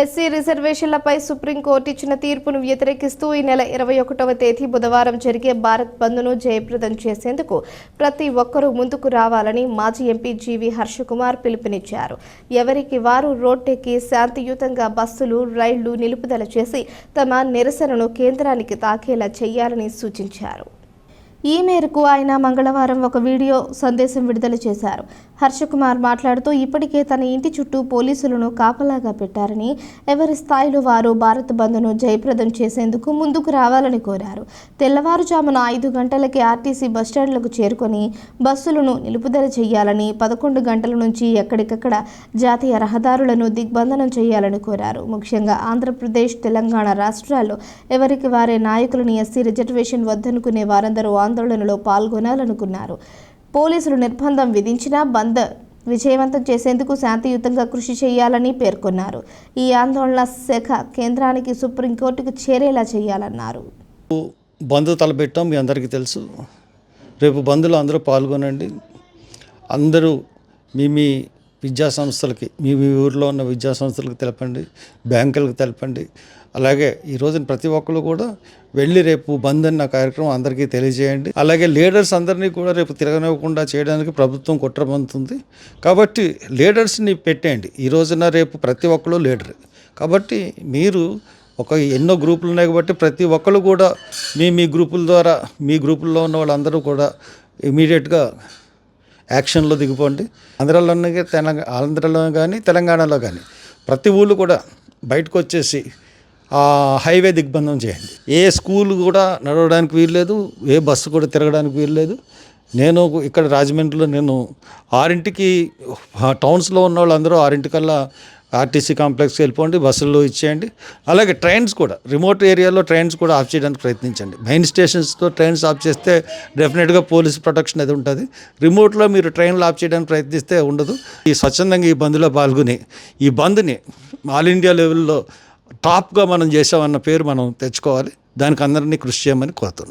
SC రిజర్వేషన్లపై supreme court ఇచ్చిన తీర్పును వ్యతిరేకిస్తూ ఈ నెల ఇరవై ఒకటవ తేదీ బుధవారం జరిగే భారత్ బంద్ను జయప్రదం చేసేందుకు ప్రతి ఒక్కరూ ముందుకు రావాలని మాజీ ఎంపీ జీవి హర్షకుమార్ పిలుపునిచ్చారు. ఎవరికి వారు రోడ్డెక్కి శాంతియుతంగా బస్సులు రైళ్ళు నిలుపుదల చేసి తమ నిరసనను కేంద్రానికి తాకేలా చేయాలని సూచించారు. ఈ మేరకు ఆయన మంగళవారం ఒక వీడియో సందేశం విడుదల చేశారు. హర్షకుమార్ మాట్లాడుతూ ఇప్పటికే తన ఇంటి చుట్టూ పోలీసులను కాపలాగా పెట్టారని ఎవరి స్థాయిలో వారు భారత్ బంద్ను జయప్రదం చేసేందుకు ముందుకు రావాలని కోరారు. తెల్లవారుజామున ఐదు గంటలకి ఆర్టీసీ బస్టాండ్లకు చేరుకొని బస్సులను నిలుపుదల చేయాలని పదకొండు గంటల నుంచి ఎక్కడికక్కడ జాతీయ రహదారులను దిగ్బంధనం చేయాలని కోరారు. ముఖ్యంగా ఆంధ్రప్రదేశ్ తెలంగాణ రాష్ట్రాల్లో ఎవరికి వారే నాయకులను ఎస్సీ రిజర్వేషన్ వద్దనుకునే వారందరూ ఆందోళనలో పాల్గొనాలనుకున్నారు. పోలీసులు నిర్బంధం విధించినా బంద్ విజయవంతం చేసేందుకు శాంతియుతంగా కృషి చేయాలని పేర్కొన్నారు. ఈ ఆందోళన శాఖ కేంద్రానికి సుప్రీంకోర్టుకు చేరేలా చేయాలన్నారు. బంద్ తలపెట్టాం మీ అందరికీ తెలుసు. రేపు బంద్లో అందరూ పాల్గొనండి. అందరూ మీ మీ విద్యా సంస్థలకి మీ మీ ఊర్లో ఉన్న విద్యా సంస్థలకు తెలపండి బ్యాంకులకు తెలపండి. అలాగే ఈ రోజున ప్రతి ఒక్కరు కూడా వెళ్ళి రేపు బంద్ అన్న కార్యక్రమం అందరికీ తెలియజేయండి. అలాగే లీడర్స్ అందరినీ కూడా రేపు తిరగనివ్వకుండా చేయడానికి ప్రభుత్వం కుట్రబంతుంది కాబట్టి లీడర్స్ని పెట్టేయండి. ఈ రోజున రేపు ప్రతి ఒక్కరు లీడర్. కాబట్టి మీరు ఒక ఎన్నో గ్రూపులు ఉన్నాయి కాబట్టి ప్రతి ఒక్కరు కూడా మీ మీ గ్రూపుల ద్వారా మీ గ్రూపుల్లో ఉన్న వాళ్ళందరూ కూడా ఇమీడియట్గా యాక్షన్లో దిగిపోండి. ఆంధ్రాలో తెలంగాణ ఆంధ్రలో కానీ తెలంగాణలో కానీ ప్రతి ఊళ్ళు కూడా బయటకు వచ్చేసి హైవే దిగ్బంధం చేయండి. ఏ స్కూల్ కూడా నడవడానికి వీల్లేదు ఏ బస్సు కూడా తిరగడానికి వీల్లేదు. నేను ఇక్కడ రాజమండ్రిలో నేను ఆరింటికి ఆ టౌన్స్లో ఉన్న వాళ్ళందరూ ఆరింటికల్లా ఆర్టీసీ కాంప్లెక్స్కి వెళ్ళిపోండి బస్సుల్లో ఇచ్చేయండి. అలాగే ట్రైన్స్ కూడా రిమోట్ ఏరియాలో ట్రైన్స్ కూడా ఆఫ్ చేయడానికి ప్రయత్నించండి. మెయిన్ స్టేషన్స్తో ట్రైన్స్ ఆఫ్ చేస్తే డెఫినెట్గా పోలీస్ ప్రొటెక్షన్ అది ఉంటుంది. రిమోట్లో మీరు ట్రైన్లు ఆఫ్ చేయడానికి ప్రయత్నిస్తే ఉండదు. ఈ స్వచ్ఛందంగా ఈ బంద్లో పాల్గొని ఈ బంద్ని ఆల్ ఇండియా లెవెల్లో టాప్గా మనం చేసామన్న పేరు మనం తెచ్చుకోవాలి. దానికి అందరినీ కృషి చేయమని కోరుతున్నాను